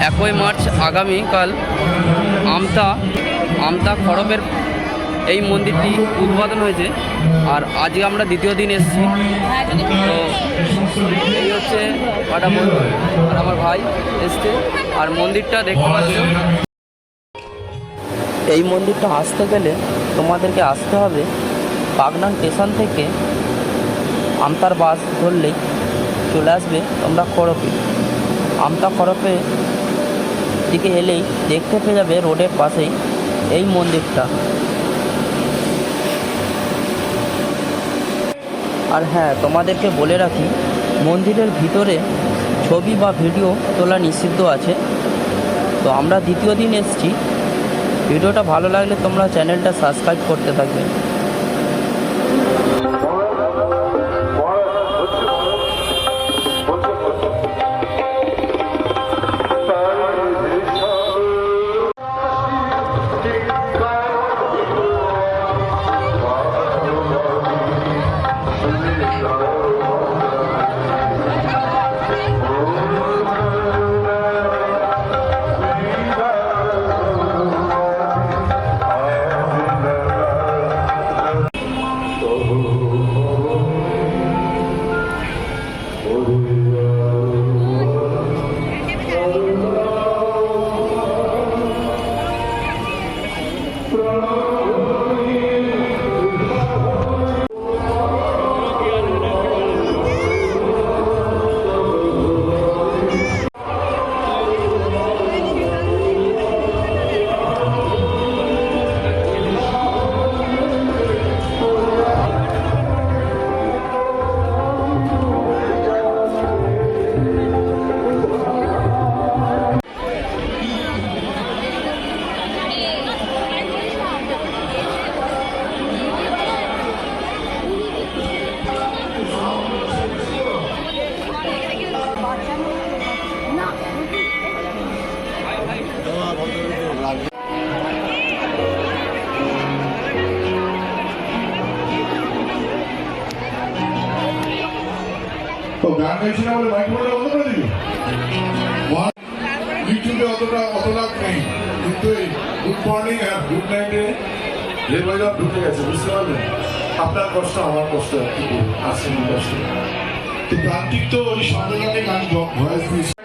নব্বই মার্চ আগামীকাল আমতা আমতা খরবের এই মন্দিরটি উদ্বোধন হয়েছে আর আজকে আমরা দ্বিতীয় দিন এসেছি। তো এই হচ্ছে কটা বন্ধু আর আমার ভাই এসছে আর মন্দিরটা দেখতে পাচ্ছ। এই মন্দিরটা আসতে গেলে তোমাদেরকে আসতে হবে বাগনান স্টেশন থেকে আমতার বাস ধরলেই চলে আসবে তোমরা খড়পে আমতা খড়পে দিকে এলেই দেখতে পেয়ে যাবে রোডের পাশেই এই মন্দিরটা। আর হ্যাঁ তোমাদেরকে বলে রাখি, মন্দিরের ভিতরে ছবি বা ভিডিও তোলা নিষিদ্ধ আছে। তো আমরা দ্বিতীয় দিন এসেছি। ভিডিওটা ভালো লাগলে তোমরা চ্যানেলটা সাবস্ক্রাইব করতে থাকবে। গান গাইছি না বলে মাইক বলে বন্ধ করে দিবি ইউটিউবে অতটা অত লাভ নেই। কিন্তু এই গুড মর্নিং আর গুড নাইটে লেবাইরা ঢুকে গেছে, বুঝতে পারলেন আপনার কষ্ট, আমার কষ্ট আসেন কষ্ট তো প্রান্তিক তো ওই সম্মেলনে গান ভয়েস দিয়েছে।